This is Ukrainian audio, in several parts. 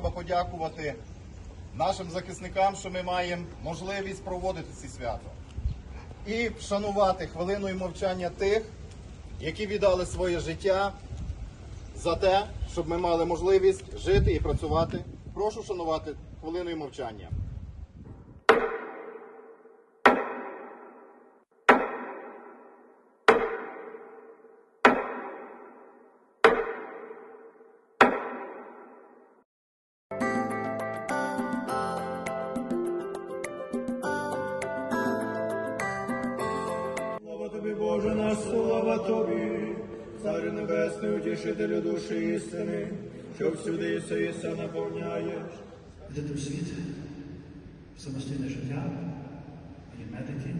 подякувати нашим захисникам, що ми маємо можливість проводити ці свято. І вшанувати хвилиною мовчання тих, які віддали своє життя за те, щоб ми мали можливість жити і працювати. Прошу шанувати хвилиною мовчання. Небесний, утішителю душі істини, що всюди іси і все наповняєш. Йдете в світ, самостійне життя, є медики.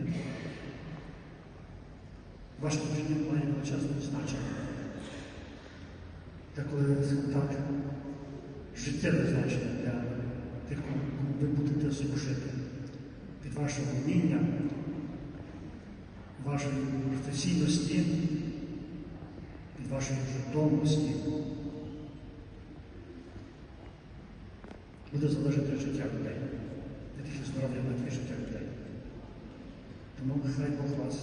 Ваше служіння має величезне значення. Деколи так життєве значення для тих, кому ви будете служити. Від вашого вміння, вашої професійності, вашої жертовності буде залежати життя людей, тільки здоров'я, й життя людей. Тому хай Бог вас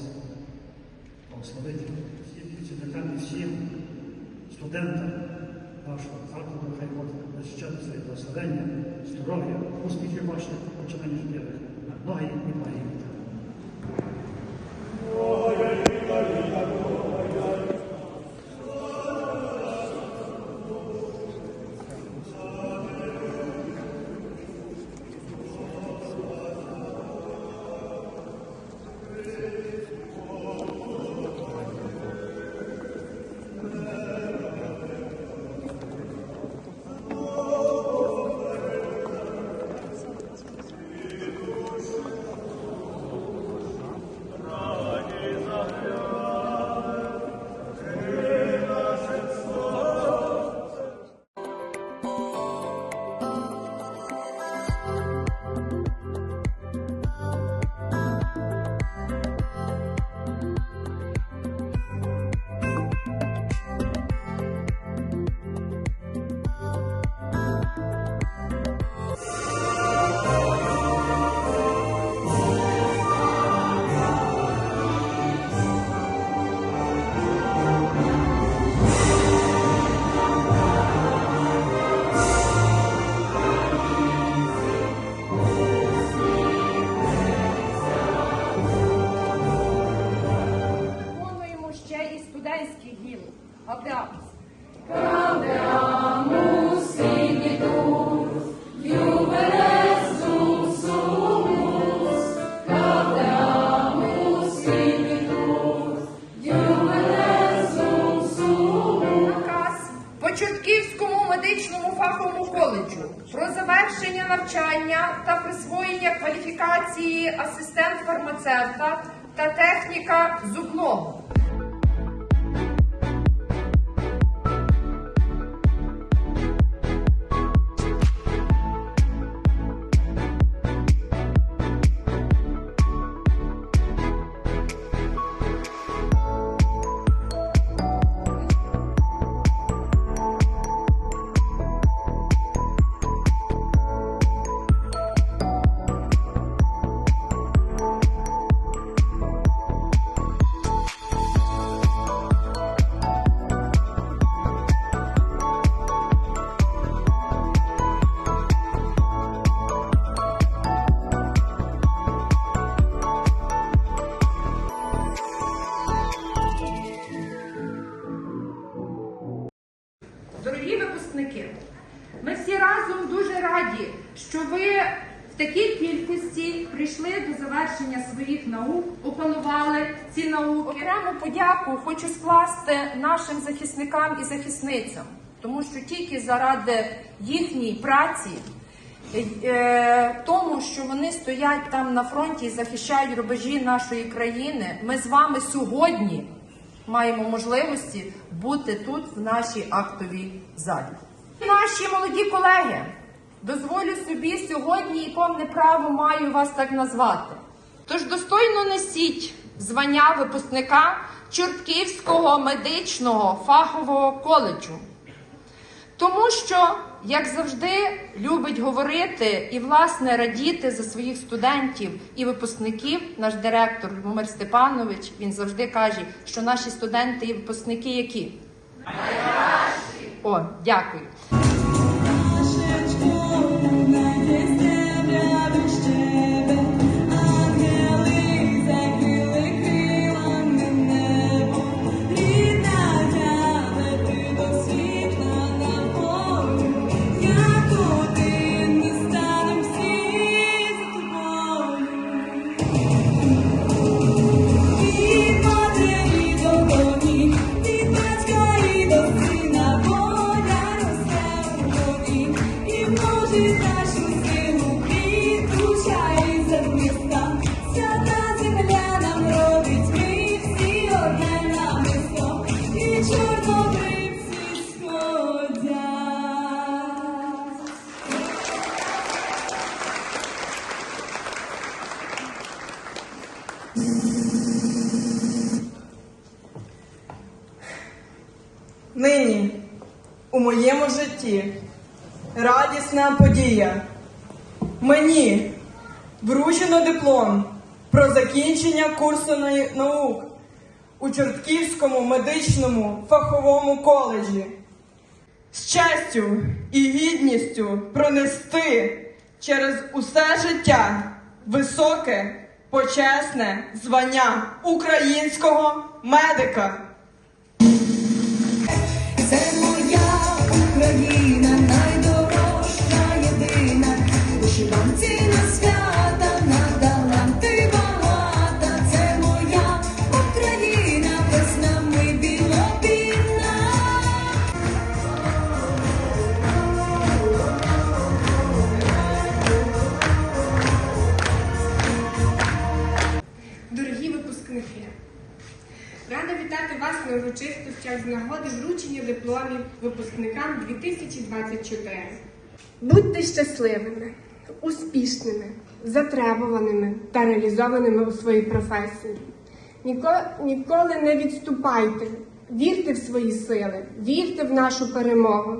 благословить. Всім працівникам всім студентам вашого закладу, хай Бог защитить своє благословення, здоров'я, успіхів ваших починання життєвих, ноги і ноги. Гімн. Гавряус. Наказ по Чортківському медичному фаховому коледжу про завершення навчання та присвоєння кваліфікації асистент фармацевта та техніка зубного. Опанували ці науки. Окрему подяку хочу скласти нашим захисникам і захисницям, тому що тільки заради їхньої праці, е, тому що вони стоять там на фронті і захищають рубежі нашої країни, ми з вами сьогодні маємо можливості бути тут в нашій актовій залі. Наші молоді колеги, дозволю собі сьогодні і повне право маю вас так назвати. Тож достойно несіть звання випускника Чортківського медичного фахового коледжу. Тому що як завжди, любить говорити і, власне, радіти за своїх студентів і випускників. Наш директор Любомир Степанович він завжди каже, що наші студенти і випускники які? Найкращі! О, дякую. Нині у моєму житті радісна подія. Мені вручено диплом про закінчення курсу наук у Чортківському медичному фаховому коледжі. З честю і гідністю пронести через усе життя високе, почесне звання українського медика. Україна, найдорожча єдина, вишиванці дипломів випускникам 2024. Будьте щасливими, успішними, затребуваними та реалізованими у своїй професії. Ніко- ніколи не відступайте, вірте в свої сили, вірте в нашу перемогу,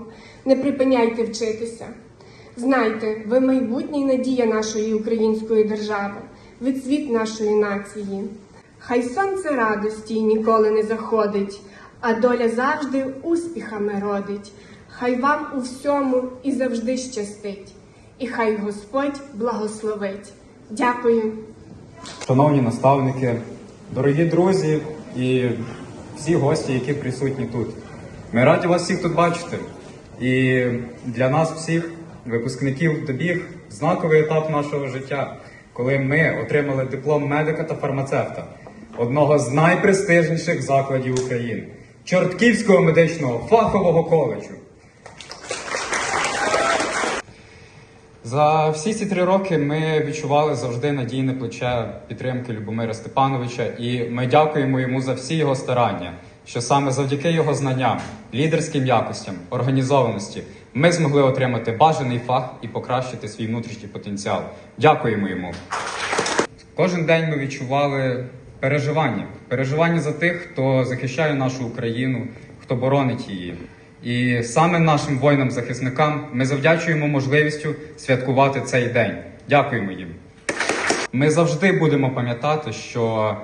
не припиняйте вчитися. Знайте, ви майбутнє і надія нашої української держави, ви цвіт нашої нації. Хай сонце радості ніколи не заходить, а доля завжди успіхами родить. Хай вам у всьому і завжди щастить, і хай Господь благословить. Дякую. Шановні наставники, дорогі друзі і всі гості, які присутні тут. Ми раді вас всіх тут бачити. І для нас всіх, випускників, добіг знаковий етап нашого життя, коли ми отримали диплом медика та фармацевта одного з найпрестижніших закладів України Чортківського медичного фахового коледжу. За всі ці три роки ми відчували завжди надійне плече підтримки Любомира Степановича, і ми дякуємо йому за всі його старання, що саме завдяки його знанням, лідерським якостям, організованості ми змогли отримати бажаний фах і покращити свій внутрішній потенціал. Дякуємо йому. Кожен день ми відчували переживання, переживання за тих, хто захищає нашу Україну, хто боронить її. І саме нашим воїнам-захисникам ми завдячуємо можливістю святкувати цей день. Дякуємо їм. Ми завжди будемо пам'ятати, що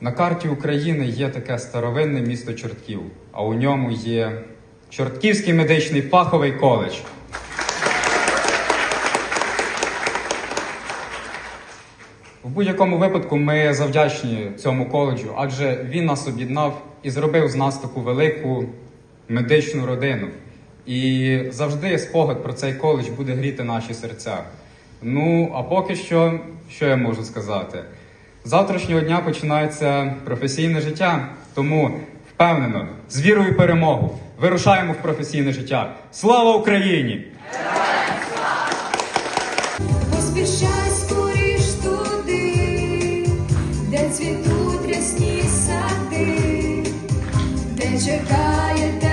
на карті України є таке старовинне місто Чортків, а у ньому є Чортківський медичний фаховий коледж. В будь-якому випадку ми завдячні цьому коледжу, адже він нас об'єднав і зробив з нас таку велику медичну родину. І завжди спогад про цей коледж буде гріти наші серця. Ну, а поки що, що я можу сказати? З завтрашнього дня починається професійне життя, тому впевнено, з вірою в перемогу вирушаємо в професійне життя. Слава Україні! чекає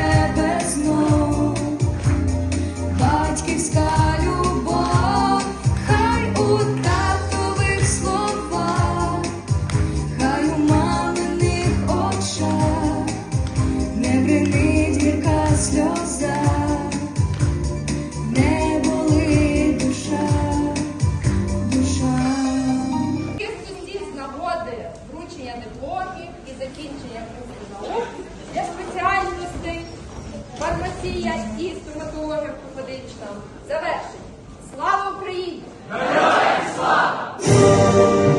Фармація і стоматологія ортопедична Завершить. Слава Україні! Героям слава!